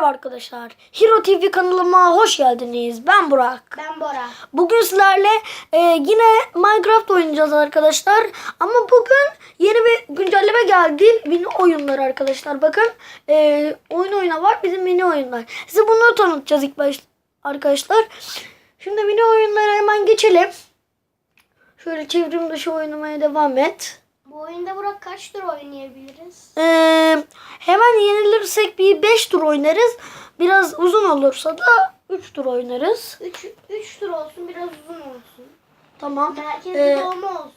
Merhaba arkadaşlar. Hero TV kanalıma hoş geldiniz. Ben Burak. Ben Bora. Bugün sizlerle e, yine Minecraft oynayacağız arkadaşlar. Ama bugün yeni bir güncelleme geldi. Mini oyunlar arkadaşlar. Bakın e, oyun oyuna var. Bizim mini oyunlar. Size bunu tanıtacağız ilk baş arkadaşlar. Şimdi mini oyunlara hemen geçelim. Şöyle çevrim dışı oynamaya devam et. Bu oyunda Burak kaç tur oynayabiliriz? Ee, hemen yenilirsek bir 5 tur oynarız. Biraz uzun olursa da 3 tur oynarız. 3 3 tur olsun, biraz uzun olsun. Tamam. Merkezde Ee, dolma olsun.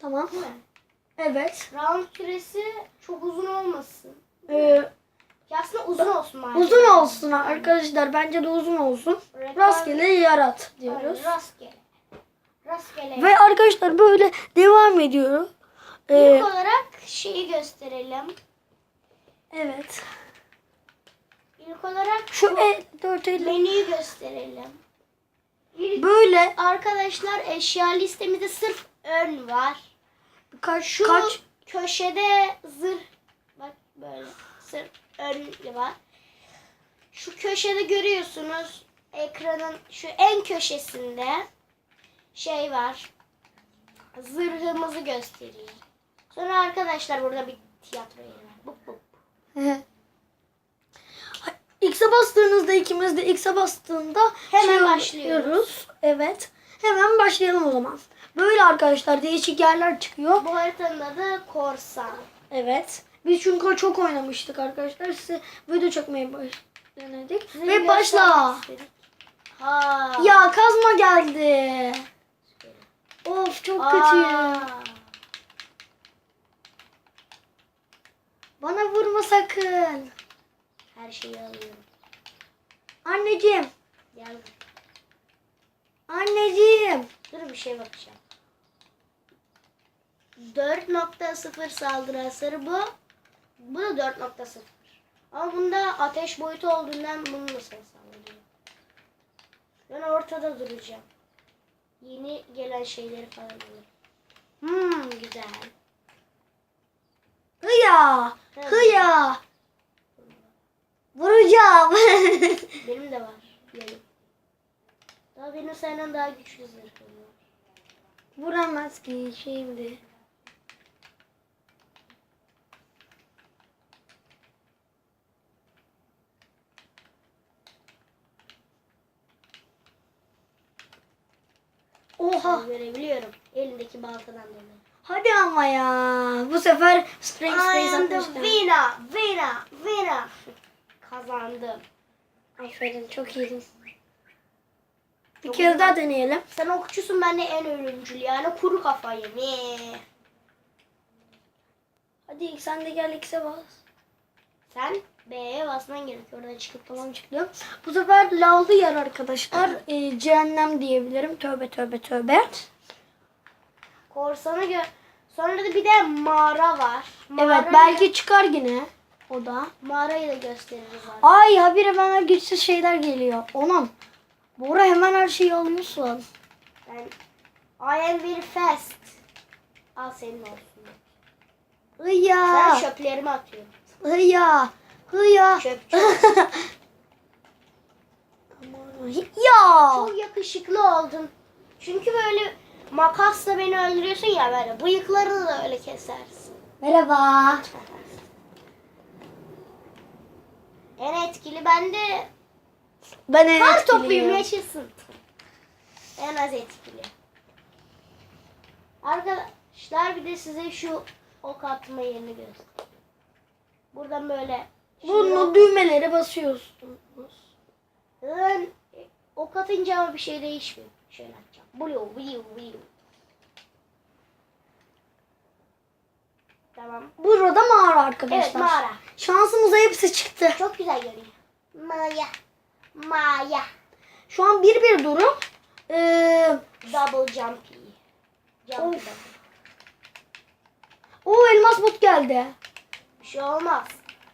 Tamam. Değil mi? Evet. Round süresi çok uzun olmasın. Ee, Ya aslında uzun olsun bari. uzun olsun arkadaşlar. Bence de uzun olsun. Rastgele yarat Aynen, diyoruz. Rastgele. Rastgele. Ve arkadaşlar böyle devam ediyor. Ee, İlk olarak şeyi gösterelim. evet. İlk olarak Şu 4 el menüyü gösterelim. İlk böyle arkadaşlar eşya listemizde sırf ön var. kaç Şu kaç köşede zırh bak böyle sırf ön var. Şu köşede görüyorsunuz ekranın şu en köşesinde şey var. Zırhımızı gösteriyor. Arkadaşlar burada bir tiyatro yeri var. Bup bup. X'e bastığınızda ikimiz de X'e bastığında Hemen şey başlıyoruz. Evet. Hemen başlayalım o zaman. Böyle arkadaşlar değişik yerler çıkıyor. Bu haritanın adı Korsan. Evet. Biz çünkü çok oynamıştık arkadaşlar. Size video çekmeye baş denedik. Ve başla. istedik. Ha. Ya kazma geldi. Of çok Aa. kötü. Bana vurma sakın. Her şeyi alıyorum. Anneciğim. Gel. Anneciğim. Dur bir şey bakacağım. 4.0 saldırı hasarı bu. Bu da 4.0. Ama bunda ateş boyutu olduğundan bunun da ses saldırıyor. Ben ortada duracağım. Yeni gelen şeyleri falan alırım. Hmm güzel. Hıya. Hıya. Vuracağım. Benim de var. Benim. Daha benim senden daha güçlü zırhım var. Vuramaz ki şimdi. Oha. Görebiliyorum. Elindeki baltadan dolayı. Hadi ama ya. Bu sefer Spring Space atmışlar. winner, winner, winner. Kazandım. Aferin çok iyiydin. Bir iyi. daha deneyelim. Sen okçusun ben de en ölümcül yani kuru kafayım. Ee. Hadi ilk sen de gel X'e bas. Sen B'ye basman gerekiyor. Oradan çıkıp Tamam çıktım. Bu sefer lavlı yer arkadaşlar. Ee, cehennem diyebilirim. Tövbe tövbe tövbe. Korsanı gö Sonra da bir de mağara var. Mağara Evet belki çıkar yine. O da. Mağarayı da gösteririz abi. Ay habire bana güçsüz şeyler geliyor. Onun. Bora hemen her şeyi alıyorsun. Ben I am very fast. Al senin olsun. Ben Hıya. çöplerimi atıyorum. Hıya. Hıya. Çöp çöp. ya. Çok yakışıklı oldun. Çünkü böyle makasla beni öldürüyorsun ya böyle. Bıyıklarını da öyle kesersin. Merhaba. En etkili bende Ben en kar toplayayım yaşasın. En az etkili. Arkadaşlar bir de size şu ok atma yerini göster. Buradan böyle Bunu düğmelere basıyorsunuz. Ben ok atınca ama bir şey değişmiyor. Şöyle atacağım. Blue, blue, blue. Tamam. Burada mağara arkadaşlar. Evet mağara. Şansımıza hepsi çıktı. Çok güzel görünüyor. Maya. Maya. Şu an bir bir durum. Ee, Double jumpy. Jumpy Of. o elmas but geldi. Bir şey olmaz.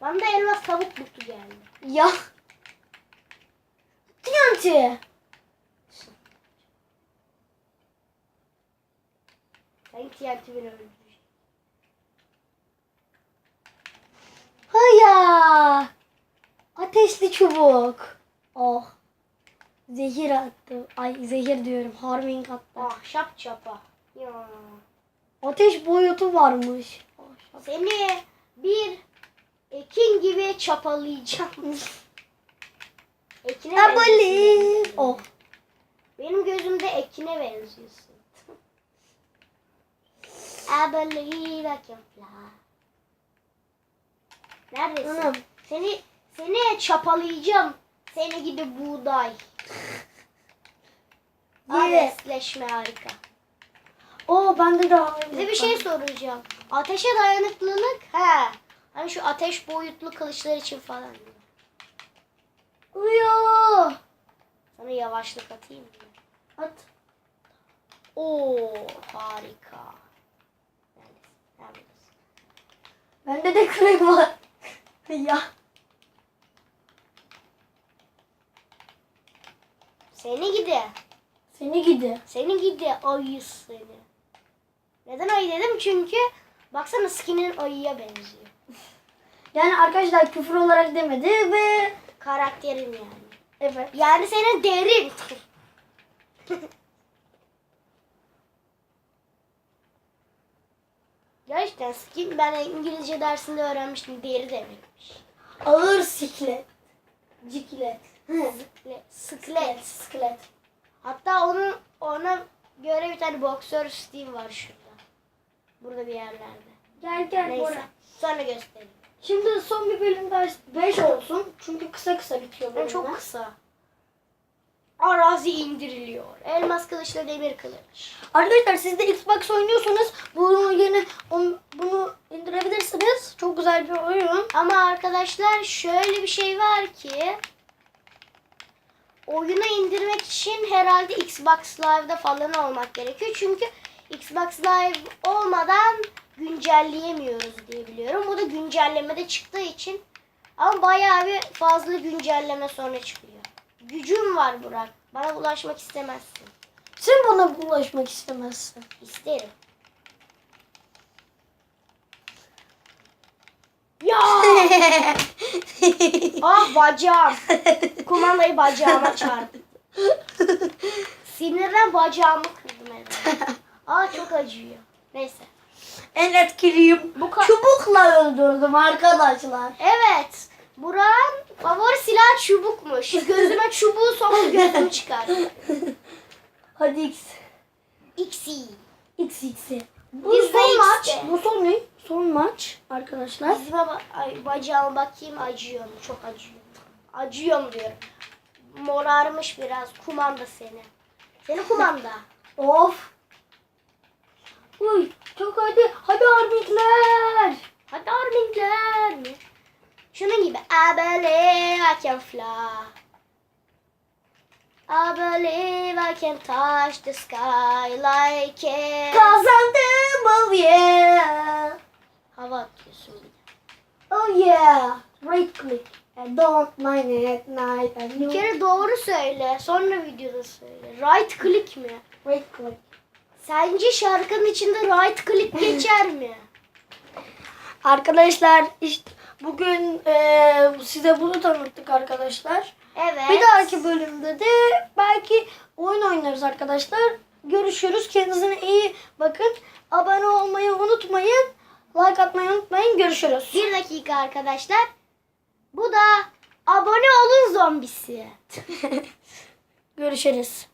Bana da elmas tavuk butu geldi. Ya. TNT. Sen TNT beni öldürecek. Ateş Ateşli çubuk. Oh. Zehir attı. Ay zehir diyorum. Harming attı. Ah şap çapa. Ya. Ateş boyutu varmış. Oh, şap- Seni bir ekin gibi çapalayacağım. Ekine I believe. Oh. Benim gözümde ekine benziyorsun. I believe I can fly. Neredesin? Anam. Seni seni çapalayacağım. Seni gibi buğday. Yeah. Abesleşme harika. Oh bende de harming Size bir şey soracağım. Ateşe dayanıklılık he. Hani şu ateş boyutlu kılıçlar için falan. Uyuyor. Sana yavaşlık atayım mı? At. Oo harika. Neredesin? Bende de kırık var. ya. Seni gidi. Seni gidi. Seni gidi ayı seni. Neden ayı dedim? Çünkü baksana skinin ayıya benziyor. Yani arkadaşlar küfür olarak demedi ve Karakterin yani. evet. Yani senin derin. Gerçekten skin ben İngilizce dersinde öğrenmiştim. Deri demekmiş. Ağır siklet. Ciklet. Sklet. Sklet. Sklet. Hatta onun ona göre bir tane boksör Steve var şurada. Burada bir yerlerde. Gel gel Neyse. Bora. Sonra göstereyim. Şimdi son bir bölüm daha 5 olsun. Çünkü kısa kısa bitiyor bölümler. çok kısa. Arazi indiriliyor. Elmas kılıçla demir kılıç. Arkadaşlar siz de Xbox oynuyorsanız bunu yeni on- bunu indirebilirsiniz. Çok güzel bir oyun. Ama arkadaşlar şöyle bir şey var ki oyunu indirmek için herhalde Xbox Live'da falan olmak gerekiyor. Çünkü Xbox Live olmadan güncelleyemiyoruz diye biliyorum. Bu da güncellemede çıktığı için ama bayağı bir fazla güncelleme sonra çıkıyor. Gücüm var Burak. Bana ulaşmak istemezsin. Sen bana bulaşmak istemezsin. İsterim. Ya! ah bacağım. Kumandayı bacağıma çarptı. Sinirden bacağımı kırdım herhalde. Aa çok acıyor. Neyse. En etkiliyim. Bu ka- Çubukla öldürdüm arkadaşlar. Evet. Burak'ın favori silah çubukmuş. Gözüme çubuğu soktu gözüm çıkar. Hadi X. X'i. X X'i. Bu Biz de son maç. Bu son ne? Son maç arkadaşlar. Dizime ba- ay, bacağıma bakayım acıyor mu? Çok acıyor. Acıyor mu diyorum. Morarmış biraz. Kumanda seni. Seni kumanda. Of. Uy çok hadi. Hadi arbitler. Hadi armingler mi? Şunun gibi. I believe I can fly. I believe I can touch the sky like a... Kazandım oh yeah. Hava atıyorsun bir de. Oh yeah. Right click. I don't mind it at night. I Bir kere doğru söyle. Sonra videoda söyle. Right click mi? Right click. Sence şarkının içinde right click geçer mi? Arkadaşlar işte bugün eee, size bunu tanıttık arkadaşlar. Evet. Bir dahaki bölümde de belki oyun oynarız arkadaşlar. Görüşürüz. Kendinize iyi bakın. Abone olmayı unutmayın. Like atmayı unutmayın. Görüşürüz. Bir dakika arkadaşlar. Bu da abone olun zombisi. Görüşürüz.